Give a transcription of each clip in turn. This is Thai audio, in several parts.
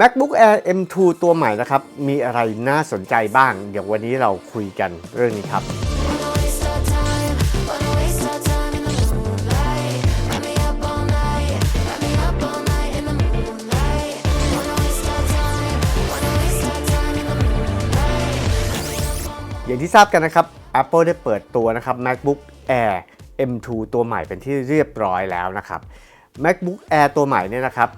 MacBook Air M2 ตัวใหม่นะครับ มีอะไรน่าสนใจบ้าง เดี๋ยววันนี้เราคุยกันเรื่องนี้ครับอย่างที่ทราบกันนะครับ Apple ได้เปิดตัวนะครับ MacBook Air M2 ตัวใหม่เป็นที่เรียบร้อยแล้วนะครับ MacBook Air ตัวใหม่เนี่ยนะครับ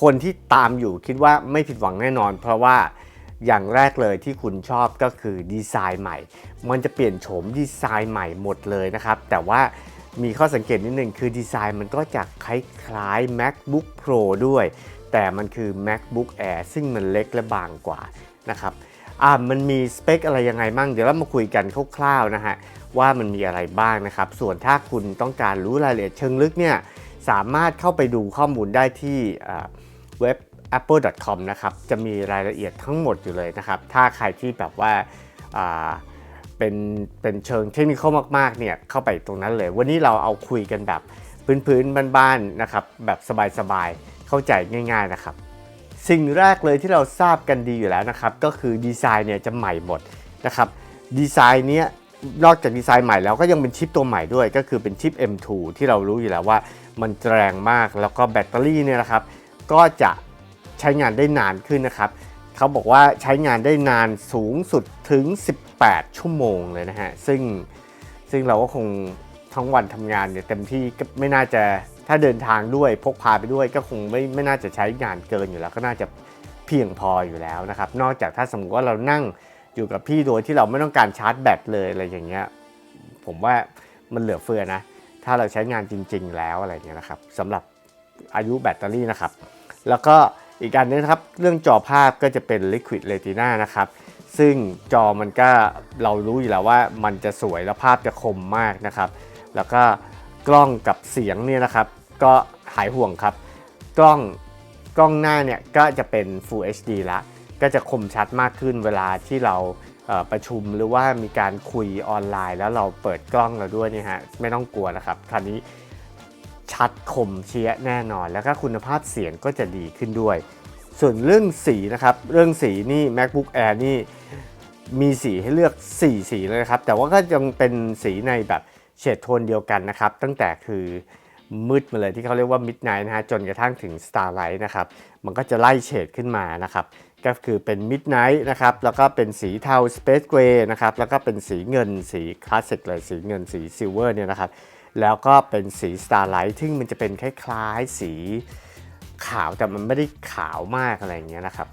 คนที่ตามอยู่คิดว่าไม่ผิดหวังแน่นอน เพราะว่าอย่างแรกเลยที่คุณชอบก็คือดีไซน์ใหม่ มันจะเปลี่ยนโฉมดีไซน์ใหม่หมดเลยนะครับ แต่ว่ามีข้อสังเกตนิดหนึ่งคือดีไซน์มันก็จะคล้ายๆ MacBook Pro ด้วย แต่มันคือ MacBook Air ซึ่งมันเล็กและบางกว่านะครับอ่ามันมีสเปคอะไรยังไงมั่งเดี๋ยวเรามาคุยกันคร่าวๆนะฮะว่ามันมีอะไรบ้างนะครับ ส่วนถ้าคุณต้องการรู้รายละเอียดเชิงลึกเนี่ย สามารถเข้าไปดูข้อมูลได้ที่เว็บ apple.com นะครับ จะมีรายละเอียดทั้งหมดอยู่เลยนะครับ ถ้าใครที่แบบว่าอ่าเป็นเป็นเชิงเทคนิคมากๆเนี่ยเข้าไปตรงนั้นเลย วันนี้เราเอาคุยกันแบบพื้นๆบ้านๆนะครับ แบบสบายๆ เข้าใจง่าย ๆนะครับ สิ่งแรกเลยที่เราทราบกันดีอยู่แล้วนะครับ ก็คือดีไซน์เนี่ยจะใหม่หมดนะครับดีไซน์เนี้ยนอกจากดีไซน์ใหม่แล้วก็ยังเป็นชิปตัวใหม่ด้วย ก็คือเป็นชิป M2 ที่เรารู้อยู่แล้วว่า มันแรงมากแล้วก็แบตเตอรี่เนี่ยนะครับ ก็จะใช้งานได้นานขึ้นนะครับเขาบอกว่าใช้งานได้นานสูงสุดถึง 18 ชั่วโมงเลยนะฮะซึ่งซึ่งเราก็คงทั้งวันทำงานเนี่ยเต็มที่ก็ไม่น่าจะถ้าเดินทางด้วยพกพาไปด้วยก็คงไม่ไม่น่าจะใช้งานเกินอยู่แล้ว ก็น่าจะเพียงพออยู่แล้วนะครับ นอกจากถ้าสมมติว่าเรานั่งอยู่กับพี่โดยที่เราไม่ต้องการชาร์จแบตเลยอะไรอย่างเงี้ยผมว่ามันเหลือเฟือนะ ถ้าเราใช้งานจริง ๆ แล้วอะไรเงี้ยนะครับสำหรับอายุแบตเตอรี่นะครับ แล้วก็อีกการนึงนะครับ เรื่องจอภาพก็จะเป็น Liquid Retina นะครับ ซึ่งจอมันก็เรารู้อยู่แล้วว่ามันจะสวยและภาพจะคมมากนะครับ แล้วก็กล้องกับเสียงเนี่ยนะครับ ก็หายห่วงครับ กล้องกล้องหน้าเนี่ยก็จะเป็น Full HD ละ ก็จะคมชัดมากขึ้นเวลาที่เรา ประชุมหรือว่ามีการคุยออนไลน์ แล้วเราเปิดกล้องเราด้วยนี่ฮะไม่ต้องกลัวนะครับคราวนี้ชัดคมเชียแน่นอน แล้วก็คุณภาพเสียงก็จะดีขึ้นด้วย ส่วนเรื่องสีนะครับเรื่องสีนี่ MacBook Air นี่มีสีให้เลือก 4 สีเลยนะครับ แต่ว่าก็ยังเป็นสีในแบบเฉดโทนเดียวกันนะครับ ตั้งแต่คือ มืดมาเลยที่เขาเรียกว่า Midnight นะฮะจนกระทั่งถึง Starlight นะครับมันก็จะไล่เฉดขึ้นมานะครับก็คือเป็น Midnight นะครับแล้วก็เป็นสีเทา Space Gray นะครับแล้วก็เป็นสีเงินสีคลาสสิกเลยสีเงินสีซิลเวอร์เนี่ยนะครับแล้วก็เป็นสี Starlight ซึ่งมันจะเป็นคล้ายๆสีขาวแต่มันไม่ได้ขาวมากอะไรอย่างเงี้ยนะครับ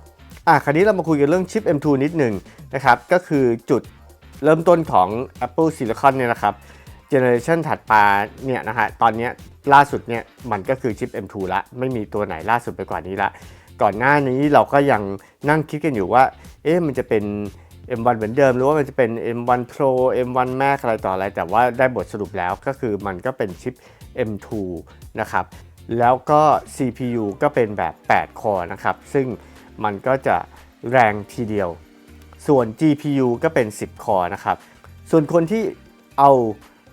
อะคราวนี้เรามาคุยกันเรื่องชิป M2 นิดหนึ่งนะครับก็คือจุดเริ่มต้นของ Apple Silicon เนี่ยนะครับเจเนอเรชันถัดมาเนี่ยนะฮะตอนเนี้ย ล่าสุดเนี่ยมันก็คือชิป M2 ละ ไม่มีตัวไหนล่าสุดไปกว่านี้ละ ก่อนหน้านี้เราก็ยังนั่งคิดกันอยู่ว่า เอ๊ะมันจะเป็น M1 เหมือนเดิม หรือว่ามันจะเป็น M1 Pro M1 Max อะไรต่ออะไร แต่ว่าได้บทสรุปแล้วก็คือมันก็เป็นชิป M2 นะครับ แล้วก็ CPU ก็เป็นแบบ 8 คอร์นะครับ ซึ่งมันก็จะแรงทีเดียว ส่วน GPU ก็เป็น 10 คอร์นะครับ ส่วนคนที่เอา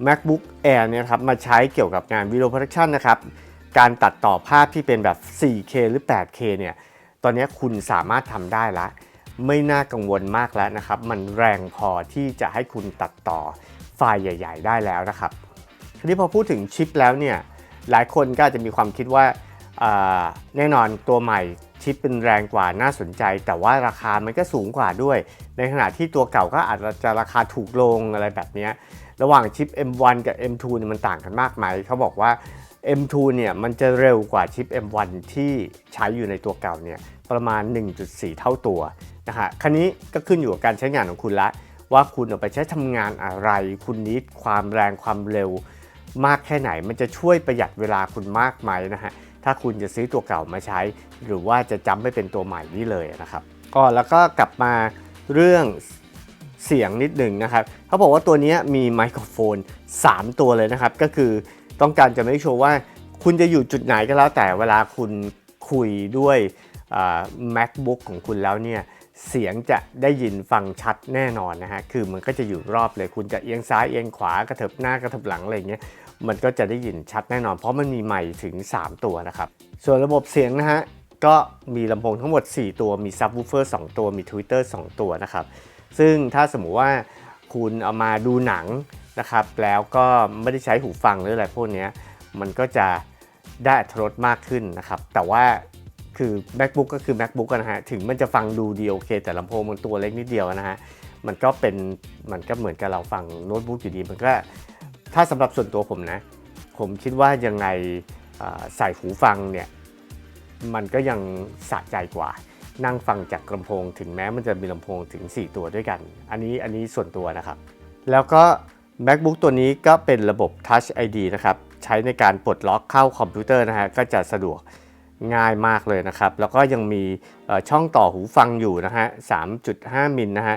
MacBook Air เนี่ยครับมาใช้เกี่ยวกับงานวิดีโอโปรดักชันนะครับ การตัดต่อภาพที่เป็นแบบ 4K หรือ 8K เนี่ย ตอนนี้คุณสามารถทำได้ละ ไม่น่ากังวลมากแล้วนะครับ มันแรงพอที่จะให้คุณตัดต่อไฟล์ใหญ่ ๆ ได้แล้วนะครับทีนี้พอพูดถึงชิปแล้วเนี่ย หลายคนก็อาจจะมีความคิดว่าแน่นอนตัวใหม่ชิปเป็นแรงกว่าน่าสนใจ แต่ว่าราคามันก็สูงกว่าด้วย ในขณะที่ตัวเก่าก็อาจจะราคาถูกลงอะไรแบบนี้ ระหว่างชิป M1 กับ M2 เนี่ยมันต่างกันมากไหมเขาบอกว่า M2 เนี่ยมันจะเร็วกว่าชิป M1 ที่ใช้อยู่ในตัวเก่าเนี่ยประมาณ 1.4 เท่าตัวนะฮะคันนี้ก็ขึ้นอยู่กับการใช้งานของคุณละ ว่าคุณเอาไปใช้ทำงานอะไร คุณนิดความแรงความเร็วมากแค่ไหน มันจะช่วยประหยัดเวลาคุณมากไหมนะฮะถ้าคุณจะซื้อตัวเก่ามาใช้ หรือว่าจะจำไม่เป็นตัวใหม่นี่เลยนะครับก็แล้วก็กลับมาเรื่อง เสียงนิดหนึ่งนะครับเขาบอกว่าตัวนี้มีไมโครโฟน 3 ตัวเลยนะครับ ก็คือต้องการจะไม่โชว์ว่าคุณจะอยู่จุดไหนก็แล้วแต่เวลาคุณคุยด้วย MacBook ของคุณแล้วเนี่ยเสียงจะได้ยินฟังชัดแน่นอนนะฮะ คือมันก็จะอยู่รอบเลย คุณจะเอียงซ้ายเอียงขวากระเถิบหน้ากระเถิบหลังอะไรเงี้ย มันก็จะได้ยินชัดแน่นอน เพราะมันมีไมค์ถึง 3 ตัวนะครับ ส่วนระบบเสียงนะฮะ ก็มีลำโพงทั้งหมด 4 ตัว มีซับวูเฟอร์2ตัว มี Twitter 2ตัวนะครับ ซึ่งถ้าสมมุติว่าคุณเอามาดูหนังนะครับ แล้วก็ไม่ได้ใช้หูฟังหรืออะไรพวกนี้มันก็จะได้อัตรถรสมากขึ้นนะครับ แต่ว่าคือ MacBook ก็คือ MacBook นะฮะ ถึงมันจะฟังดูดีโอเค แต่ลำโพงมันตัวเล็กนิดเดียวนะฮะ มันก็เป็น มันก็เหมือนกับเราฟังโน้ตบุ๊กอยู่ดี มันก็ ถ้าสำหรับส่วนตัวผมนะ ผมคิดว่ายังไงใส่หูฟังเนี่ย มันก็ยังสะใจกว่า นั่งฟังจากลำโพง ถึงแม้มันจะมีลำโพงถึง 4 ตัวด้วยกัน อันนี้อันนี้ส่วนตัวนะครับ แล้วก็ MacBook ตัวนี้ก็เป็นระบบ Touch ID นะครับ ใช้ในการปลดล็อกเข้าคอมพิวเตอร์นะฮะก็จะสะดวกง่ายมากเลยนะครับ แล้วก็ยังมีช่องต่อหูฟังอยู่นะฮะ 3.5 มิลนะฮะ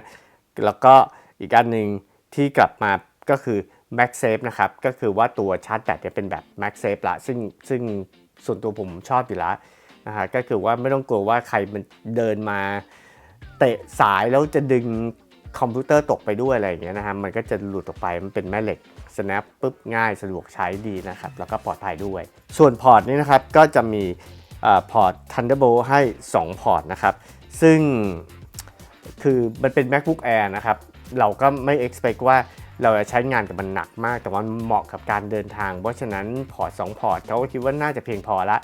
แล้วก็อีกอันหนึ่งที่กลับมาก็คือ MagSafe นะครับ ก็คือว่าตัวชาร์จแบตเนี่ยเป็นแบบ MagSafe ละ ซึ่งซึ่งส่วนตัวผมชอบอยู่แล้ว นะฮะก็คือว่าไม่ต้องกลัวว่าใครมันเดินมาเตะสายแล้วจะดึงคอมพิวเตอร์ตกไปด้วยอะไรอย่างเงี้ยนะฮะมันก็จะหลุดออกไปมันเป็นแม่เหล็ก snap ปุ๊บง่ายสะดวกใช้ดีนะครับ แล้วก็ปลอดภัยด้วย ส่วนพอร์ตนี้นะครับก็จะมีอพอร์ต Thunderbolt ให้ 2 พอร์ตนะครับ ซึ่งคือมันเป็น MacBook Air นะครับ เราก็ไม่ expect ว่าเราจะใช้งานกับมันหนักมาก แต่ว่ามันเหมาะกับการเดินทาง เพราะฉะนั้นพอร์ต 2 พอร์ตเขาก็คิดว่าน่าจะเพียงพอละ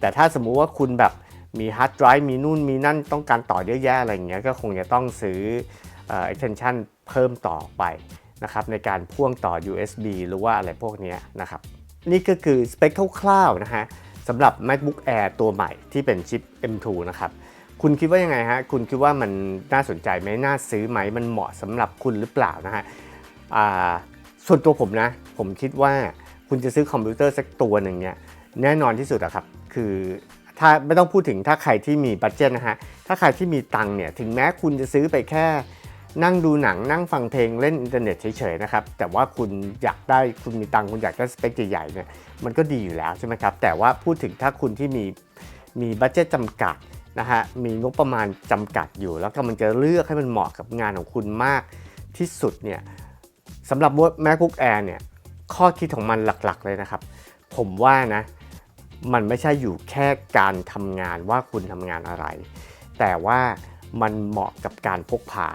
แต่ถ้าสมมุติว่าคุณแบบมีฮาร์ดไดรฟ์มีนู่นมีนั่นต้องการต่อเยอะแยะอะไรอย่างเงี้ยก็คงจะต้องซื้อเอ่อ extension เพิ่มต่อไปนะครับในการพ่วงต่อ USB หรือว่าอะไรพวกนี้นะครับ นี่ก็คือสเปคคร่าวๆนะฮะสำหรับ MacBook Air ตัวใหม่ที่เป็นชิป M2 นะครับ คุณคิดว่ายังไงฮะ คุณคิดว่ามันน่าสนใจไหมน่าซื้อไหม มันเหมาะสำหรับคุณหรือเปล่านะฮะส่วนตัวผมนะ ผมคิดว่าคุณจะซื้อคอมพิวเตอร์สักตัวหนึ่งเนี่ยแน่นอนที่สุดอะครับ คือถ้าไม่ต้องพูดถึงถ้าใครที่มีบัตเจ็ตนะฮะ ถ้าใครที่มีตังค์เนี่ยถึงแม้คุณจะซื้อไปแค่ นั่งดูหนังนั่งฟังเพลงเล่นอินเทอร์เน็ตเฉยๆนะครับ แต่ว่าคุณอยากได้คุณมีตังค์คุณอยากได้สเปคใหญ่ๆเนี่ยมันก็ดีอยู่แล้วใช่ไหมครับ แต่ว่าพูดถึงถ้าคุณที่มีมีบัตเจ็ตจำกัดนะฮะมีงบประมาณจำกัดอยู่ แล้วก็มันจะเลือกให้มันเหมาะกับงานของคุณมากที่สุดเนี่ยสำหรับ MacBook Air เนี่ยข้อคิดของมันหลักๆเลยนะครับ ผมว่านะ มันไม่ใช่อยู่แค่การทำงานว่าคุณทำงานอะไร แต่ว่ามันเหมาะกับการพกพา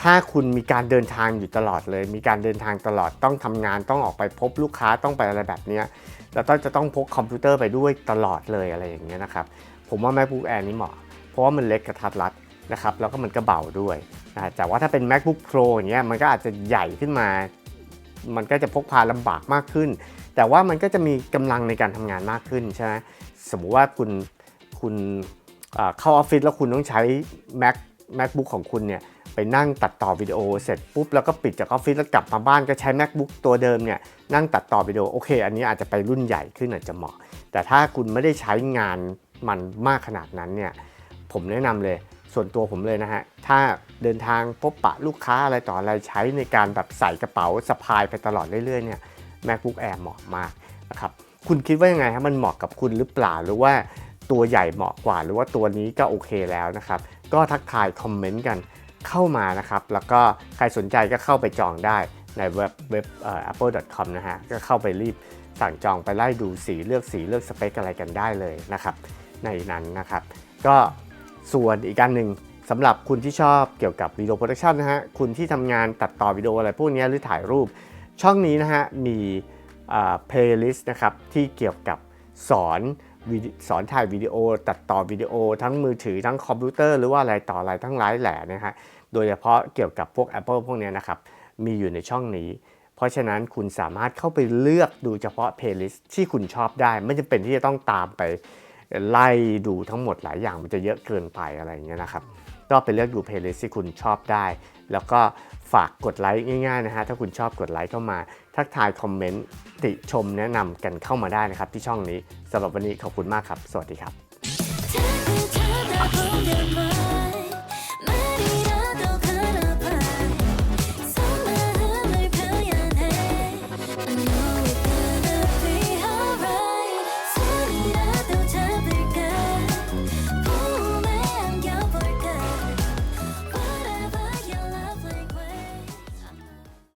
ถ้าคุณมีการเดินทางอยู่ตลอดเลย มีการเดินทางตลอดต้องทำงานต้องออกไปพบลูกค้าต้องไปอะไรแบบนี้แล้วต้องจะต้องพกคอมพิวเตอร์ไปด้วยตลอดเลยอะไรอย่างเงี้ยนะครับ ผมว่า MacBook Air นี่เหมาะ เพราะว่ามันเล็กกระทัดรัดนะครับแล้วก็มันก็เบาด้วยนะแต่ว่าถ้าเป็น MacBook Pro อย่างเงี้ยมันก็อาจจะใหญ่ขึ้นมา มันก็จะพกพาลำบากมากขึ้น แต่ว่ามันก็จะมีกำลังในการทำงานมากขึ้นใช่ไหมสมมุติว่าคุณคุณเข้าออฟฟิศแล้วคุณต้องใช้ Mac MacBook ของคุณเนี่ยไปนั่งตัดต่อวิดีโอเสร็จปุ๊บแล้วก็ปิดจากออฟฟิศแล้วกลับมาบ้านก็ใช้ MacBook ตัวเดิมเนี่ยนั่งตัดต่อวิดีโอโอเค อันนี้อาจจะไปรุ่นใหญ่ขึ้นอาจจะเหมาะ แต่ถ้าคุณไม่ได้ใช้งานมันมากขนาดนั้นเนี่ยผมแนะนำเลยส่วนตัวผมเลยนะฮะ ถ้าเดินทางพบปะลูกค้าอะไรต่ออะไรใช้ในการแบบใส่กระเป๋าสะพายไปตลอดเรื่อยๆเนี่ย MacBook Air เหมาะมากนะครับคุณคิดว่ายังไงฮะมันเหมาะกับคุณหรือเปล่าหรือว่าตัวใหญ่เหมาะกว่า หรือว่าตัวนี้ก็โอเคแล้วนะครับ ก็ทักทายคอมเมนต์กันเข้ามานะครับ แล้วก็ใครสนใจก็เข้าไปจองได้ในเว็บเว็บเอ่อ apple.com นะฮะ ก็เข้าไปรีบสั่งจองไปไล่ดูสีเลือกสีเลือกสเปคอะไรกันได้เลยนะครับ ในนั้นนะครับ ก็ส่วนอีกอันหนึ่งสำหรับคุณที่ชอบเกี่ยวกับวิดีโอโปรดักชันนะฮะ คุณที่ทำงานตัดต่อวิดีโออะไรพวกนี้หรือถ่ายรูป ช่องนี้นะฮะมีเพลย์ลิสต์นะครับที่เกี่ยวกับสอนวิดสอนถ่ายวิดีโอ ตัดต่อวิดีโอ ทั้งมือถือทั้งคอมพิวเตอร์หรือว่าอะไรต่ออะไรทั้งหลายแหล่นะฮะโดยเฉพาะเกี่ยวกับพวก Apple พวกเนี้ยนะครับมีอยู่ในช่องนี้ เพราะฉะนั้นคุณสามารถเข้าไปเลือกดูเฉพาะเพลย์ลิสต์ที่คุณชอบได้ ไม่จำเป็นที่จะต้องตามไปไล่ดูทั้งหมดหลายอย่างมันจะเยอะเกินไปอะไรอย่างเงี้ยนะครับ ก็ไปเลือกดูเพลย์ลิสต์ที่คุณชอบได้ แล้วก็ฝากกดไลค์ง่ายๆนะฮะ ถ้าคุณชอบกดไลค์เข้ามา ทักทายคอมเมนต์ ติชมแนะนำกันเข้ามาได้นะครับ ที่ช่องนี้สำหรับวันนี้ขอบคุณมากครับ สวัสดีครับ